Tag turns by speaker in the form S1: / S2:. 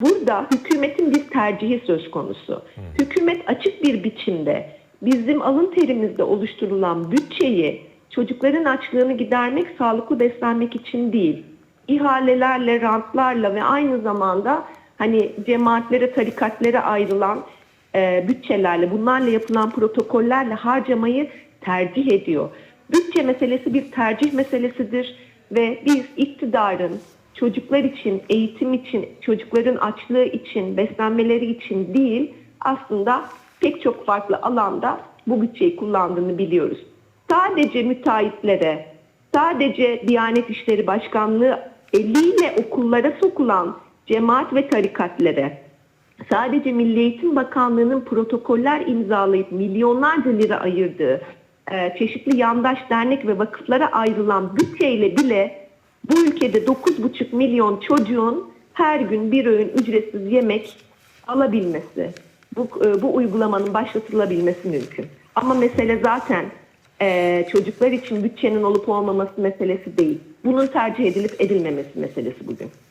S1: Burada hükümetin bir tercihi söz konusu. Hükümet açık bir biçimde bizim alın terimizde oluşturulan bütçeyi çocukların açlığını gidermek, sağlıklı beslenmek için değil, ihalelerle, rantlarla ve aynı zamanda hani cemaatlere, tarikatlere ayrılan e, bütçelerle, bunlarla yapılan protokollerle harcamayı tercih ediyor. Bütçe meselesi bir tercih meselesidir ve biz iktidarın çocuklar için, eğitim için, çocukların açlığı için, beslenmeleri için değil aslında pek çok farklı alanda bu bütçeyi kullandığını biliyoruz. Sadece müteahhitlere, sadece Diyanet İşleri Başkanlığı eliyle okullara sokulan cemaat ve tarikatlere, sadece Milli Eğitim Bakanlığı'nın protokoller imzalayıp milyonlarca lira ayırdığı e, çeşitli yandaş dernek ve vakıflara ayrılan bütçeyle bile bu ülkede 9,5 milyon çocuğun her gün bir öğün ücretsiz yemek alabilmesi, bu, e, bu uygulamanın başlatılabilmesi mümkün. Ama mesele zaten e, çocuklar için bütçenin olup olmaması meselesi değil. Bunun tercih edilip edilmemesi meselesi bugün.